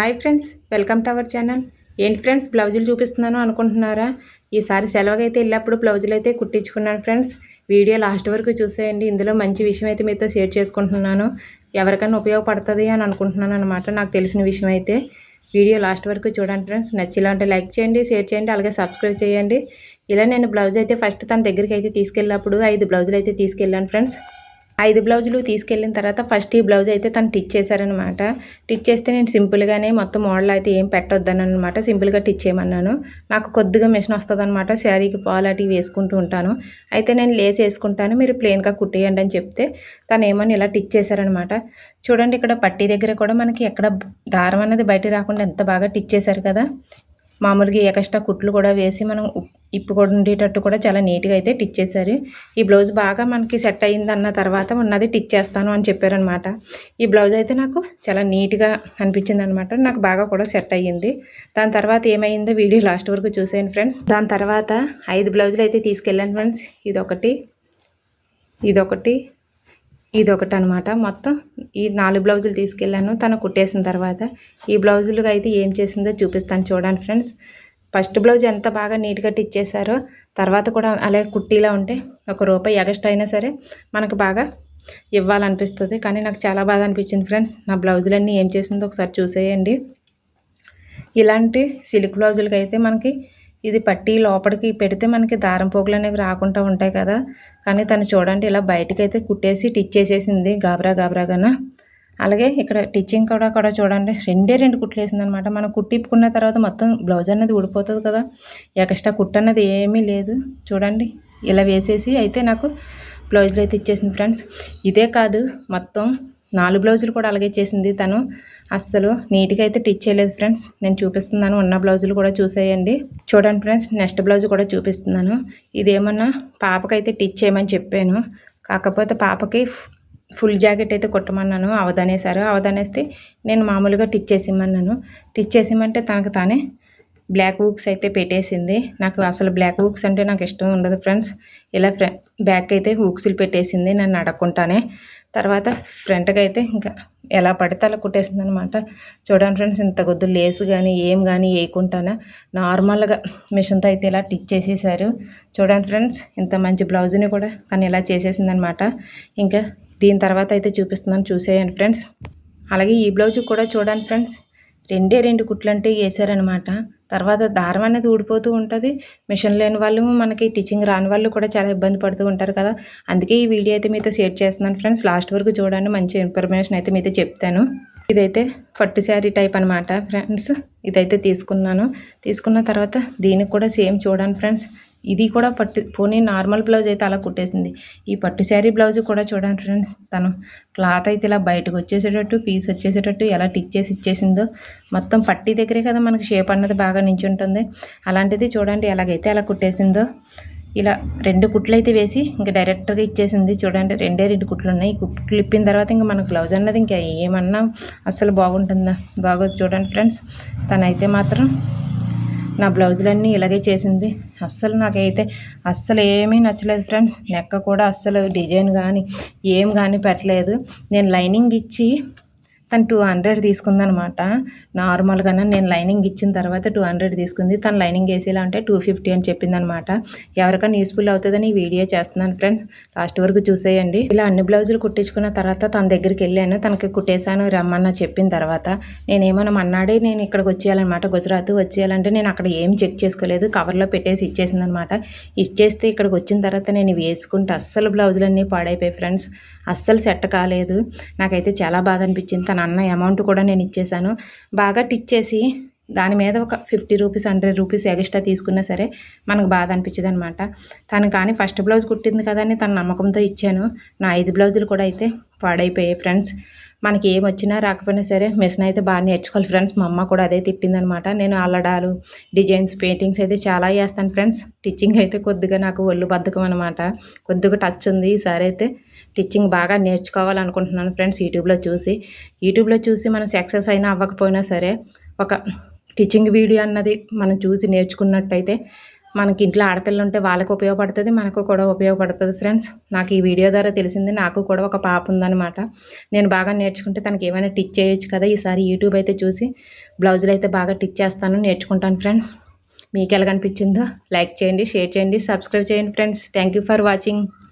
Hi friends welcome to our channel ఏంటి friends బ్లౌజులు చూపిస్తున్నాను అనుకుంటున్నారా? ఈసారి సెలవుగా అయితే వెళ్ళినప్పుడు బ్లౌజులు అయితే కుట్టించుకున్నాను ఫ్రెండ్స్ వీడియో లాస్ట్ వరకు చూసేయండి. ఇందులో మంచి విషయం అయితే మీతో షేర్ చేసుకుంటున్నాను. ఎవరికైనా ఉపయోగపడుతుంది అని అనుకుంటున్నాను అనమాట నాకు తెలిసిన విషయం అయితే వీడియో లాస్ట్ వరకు చూడండి ఫ్రెండ్స్ నచ్చిలా అంటే లైక్ చేయండి షేర్ చేయండి అలాగే సబ్స్క్రైబ్ చేయండి. ఇలా నేను బ్లౌజ్ అయితే ఫస్ట్ తన దగ్గరికి అయితే తీసుకెళ్ళినప్పుడు ఐదు బ్లౌజులు అయితే తీసుకెళ్ళాను ఫ్రెండ్స్ ఐదు బ్లౌజులు తీసుకెళ్ళిన తర్వాత ఫస్ట్ ఈ బ్లౌజ్ అయితే తను టిచ్ చేశారనమాట. టిచ్ చేస్తే నేను సింపుల్గానే మొత్తం మోడల్ అయితే ఏం పెట్టొద్దాను అనమాట సింపుల్గా టిచ్ చేయమన్నాను. నాకు కొద్దిగా మిషన్ వస్తుంది అనమాట శారీకి పాలు అటు వేసుకుంటూ ఉంటాను. అయితే నేను లేస్ వేసుకుంటాను. మీరు ప్లెయిన్గా కుట్టేయండి అని చెప్తే తను ఏమని ఇలా టిచ్ చేశారనమాట. చూడండి ఇక్కడ పట్టీ దగ్గర కూడా మనకి ఎక్కడ దారం అనేది బయట రాకుండా ఎంత బాగా టిచ్ చేశారు కదా. మామూలుగా ఎక్స్ట్రా కుట్లు కూడా వేసి మనం ఇప్పు కూడా ఉండేటట్టు కూడా చాలా నీట్గా అయితే టిచ్ చేశారు. ఈ బ్లౌజ్ బాగా మనకి సెట్ అయింది అన్న తర్వాత ఉన్నది టిచ్ చేస్తాను అని చెప్పారనమాట ఈ బ్లౌజ్ అయితే నాకు చాలా నీట్గా అనిపించింది అనమాట నాకు బాగా కూడా సెట్ అయ్యింది. దాని తర్వాత ఏమైందో వీడియో లాస్ట్ వరకు చూసేయండి ఫ్రెండ్స్. దాని తర్వాత ఐదు బ్లౌజులు అయితే తీసుకెళ్ళాను ఫ్రెండ్స్. ఇదొకటి. ఇదొకటి. ఇది ఒకటి అనమాట మొత్తం ఈ నాలుగు బ్లౌజులు తీసుకెళ్ళాను. తను కుట్టేసిన తర్వాత ఈ బ్లౌజులుగా అయితే ఏం చేసిందో చూపిస్తాను చూడండి ఫ్రెండ్స్. ఫస్ట్ బ్లౌజ్ ఎంత బాగా నీట్గా ఇచ్చేసారో తర్వాత కూడా అలాగే కుట్టీలా ఉంటే ఒక రూపాయి ఎగస్ట్ అయినా సరే మనకు బాగా ఇవ్వాలనిపిస్తుంది. కానీ నాకు చాలా బాగా అనిపించింది ఫ్రెండ్స్. నా బ్లౌజులన్నీ ఏం చేసిందో ఒకసారి చూసేయండి. ఇలాంటి సిల్క్ బ్లౌజులకి అయితే మనకి ఇది పట్టి లోపలికి పెడితే మనకి దారం పోగులు అనేవి రాకుండా ఉంటాయి కదా. కానీ తను చూడండి ఇలా బయటకైతే అయితే కుట్టేసి టిచ్ చేసేసింది గాబరా గాబరాగాన. అలాగే ఇక్కడ టిచ్చింగ్ కూడా కూడా చూడండి రెండే రెండు కుట్లు వేసింది అనమాట మనం కుట్టిప్పుకున్న తర్వాత మొత్తం బ్లౌజ్ అన్నది ఊడిపోతుంది కదా. ఎక్స్ట్రా కుట్టు అన్నది ఏమీ లేదు. చూడండి ఇలా వేసేసి అయితే నాకు బ్లౌజులు అయితే ఇచ్చేసింది ఫ్రెండ్స్. ఇదే కాదు మొత్తం నాలుగు బ్లౌజులు కూడా అలాగే చేసింది తను. అస్సలు నీట్గా అయితే టిచ్ చేయలేదు ఫ్రెండ్స్. నేను చూపిస్తున్నాను. ఉన్న బ్లౌజులు కూడా చూసేయండి. చూడండి ఫ్రెండ్స్ నెక్స్ట్ బ్లౌజ్ కూడా చూపిస్తున్నాను. ఇదేమన్నా పాపకైతే టిచ్ చేయమని చెప్పాను. కాకపోతే పాపకి ఫుల్ జాకెట్ అయితే కుట్టమన్నాను అవదనేసారు అవదనేస్తే నేను మామూలుగా టిచ్ చేసిమన్నాను టిచ్ చేసిమంటే తనకు తానే బ్లాక్ బుక్స్ అయితే పెట్టేసింది. నాకు అసలు బ్లాక్ బుక్స్ అంటే నాకు ఇష్టం ఉండదు ఫ్రెండ్స్. ఇలా ఫ్రె బ్యాక్ అయితే హూక్స్లు పెట్టేసింది. నన్ను అడగకుండానే తర్వాత ఫ్రంట్కి అయితే ఇంకా ఎలా పడితే అలా కుట్టేసింది అనమాట చూడండి ఫ్రెండ్స్ ఇంత కొద్దు లేస్ కానీ ఏం కానీ వేయకుండానే నార్మల్గా మిషన్తో అయితే ఇలా టిచ్ చేసేసారు. చూడండి ఫ్రెండ్స్ ఇంత మంచి బ్లౌజ్ని కూడా తను ఇలా చేసేసింది అనమాట ఇంకా దీని తర్వాత అయితే చూపిస్తున్నాను చూసేయండి ఫ్రెండ్స్. అలాగే ఈ బ్లౌజ్ కూడా చూడండి ఫ్రెండ్స్ రెండే రెండు కుట్లంటే వేసారనమాట తర్వాత దారం అనేది ఊడిపోతూ ఉంటుంది. మిషన్ లేని వాళ్ళు మనకి టీచింగ్ రాని వాళ్ళు కూడా చాలా ఇబ్బంది పడుతూ ఉంటారు కదా. అందుకే ఈ వీడియో అయితే మీతో షేర్ చేస్తున్నాను ఫ్రెండ్స్. లాస్ట్ వరకు చూడండి మంచి ఇన్ఫర్మేషన్ అయితే మీతో చెప్తాను. ఇదైతే పట్టు శారీ టైప్ అనమాట ఫ్రెండ్స్. ఇదైతే తీసుకున్నాను. తీసుకున్న తర్వాత దీనికి కూడా సేమ్ చూడండి ఫ్రెండ్స్. ఇది కూడా పట్టు పోనీ నార్మల్ బ్లౌజ్ అయితే అలా కుట్టేసింది. ఈ పట్టు శారీ బ్లౌజ్ కూడా చూడండి ఫ్రెండ్స్ తను క్లాత్ అయితే ఇలా బయటకు వచ్చేసేటట్టు పీస్ వచ్చేసేటట్టు ఎలా టిచ్ చేసి ఇచ్చేసిందో. మొత్తం పట్టి దగ్గరే కదా మనకి షేప్ అన్నది బాగా నించుంటుంది. అలాంటిది చూడండి ఎలాగైతే అలా కుట్టేసిందో. ఇలా రెండు కుట్లు అయితే వేసి ఇంకా డైరెక్ట్గా ఇచ్చేసింది. చూడండి రెండే రెండు కుట్లు ఉన్నాయి. కుట్లు ఇప్పిన తర్వాత ఇంకా మనకు బ్లౌజ్ అన్నది ఇంకా ఏమన్నా అస్సలు బాగుంటుందా? బాగోదు చూడండి ఫ్రెండ్స్ తనైతే మాత్రం నా బ్లౌజులన్నీ ఇలాగే చేసింది. అస్సలు నాకైతే అస్సలు ఏమీ నచ్చలేదు ఫ్రెండ్స్. నెక్క కూడా అస్సలు డిజైన్ కానీ ఏం కానీ పెట్టలేదు. నేను లైనింగ్ ఇచ్చి తను టూ హండ్రెడ్ తీసుకుందనమాట. నార్మల్గానే నేను లైనింగ్ ఇచ్చిన తర్వాత టూ హండ్రెడ్ తీసుకుంది. తను లైనింగ్ వేసేలా అంటే టూ ఫిఫ్టీ అని చెప్పిందనమాట. ఎవరికైనా యూస్ఫుల్ అవుతుందని వీడియో చేస్తున్నాను ఫ్రెండ్స్ లాస్ట్ వరకు చూసేయండి. ఇలా అన్ని బ్లౌజులు కుట్టించుకున్న తర్వాత తన దగ్గరికి వెళ్ళాను. తనకి కుట్టేశాను రమ్మన్న చెప్పిన తర్వాత. నేనేమన్నా అన్నాడే నేను ఇక్కడికి వచ్చేయాలన్నమాట గుజరాత్ వచ్చేయాలంటే నేను అక్కడ ఏం చెక్ చేసుకోలేదు. కవర్లో పెట్టేసి ఇచ్చేసిందనమాట. ఇచ్చేస్తే ఇక్కడికి వచ్చిన తర్వాత నేను వేసుకుంటే అస్సలు బ్లౌజులన్నీ పాడైపోయాయి ఫ్రెండ్స్ అస్సలు సెట్ కాలేదు. నాకైతే చాలా బాధ అనిపించింది. తను అన్న అమౌంట్ కూడా నేను ఇచ్చేసాను. బాగా టిచ్ చేసి దాని మీద ఒక fifty rupees hundred rupees extra తీసుకున్నా సరే మనకు బాధ అనిపించదు అనమాట తను కానీ ఫస్ట్ బ్లౌజ్ కుట్టింది కదా అని తన నమ్మకంతో ఇచ్చాను. నా ఐదు బ్లౌజులు కూడా అయితే పాడైపోయాయి ఫ్రెండ్స్ మనకి ఏం వచ్చినా రాకపోయినా సరే మిషన్ అయితే బాగా నేర్చుకోవాలి ఫ్రెండ్స్ మా అమ్మ కూడా అదే తిట్టిందనమాట నేను అల్లడాలు డిజైన్స్ పెయింటింగ్స్ అయితే చాలా చేస్తాను ఫ్రెండ్స్ టిచ్చింగ్ అయితే కొద్దిగా నాకు ఒళ్ళు బద్ధకం అనమాట కొద్దిగా టచ్ ఉంది. ఈసారి అయితే టిచ్చింగ్ బాగా నేర్చుకోవాలనుకుంటున్నాను ఫ్రెండ్స్ యూట్యూబ్లో చూసి. యూట్యూబ్లో చూసి మనం సక్సెస్ అయినా అవ్వకపోయినా సరే ఒక టిచ్చింగ్ వీడియో అన్నది మనం చూసి నేర్చుకున్నట్టయితే మనకి ఇంట్లో ఆడపిల్లలు ఉంటే వాళ్ళకి ఉపయోగపడుతుంది మనకు కూడా ఉపయోగపడుతుంది ఫ్రెండ్స్. నాకు ఈ వీడియో ద్వారా తెలిసింది నాకు కూడా ఒక పాప ఉందన్నమాట. నేను బాగా నేర్చుకుంటే తనకి ఏమైనా టిచ్ చేయొచ్చు కదా ఈసారి యూట్యూబ్ అయితే చూసి బ్లౌజులు అయితే బాగా టిచ్ చేస్తాను నేర్చుకుంటాను ఫ్రెండ్స్. మీకు ఎలా కనిపించిందో లైక్ చేయండి షేర్ చేయండి సబ్స్క్రైబ్ చేయండి friends. Thank you for watching.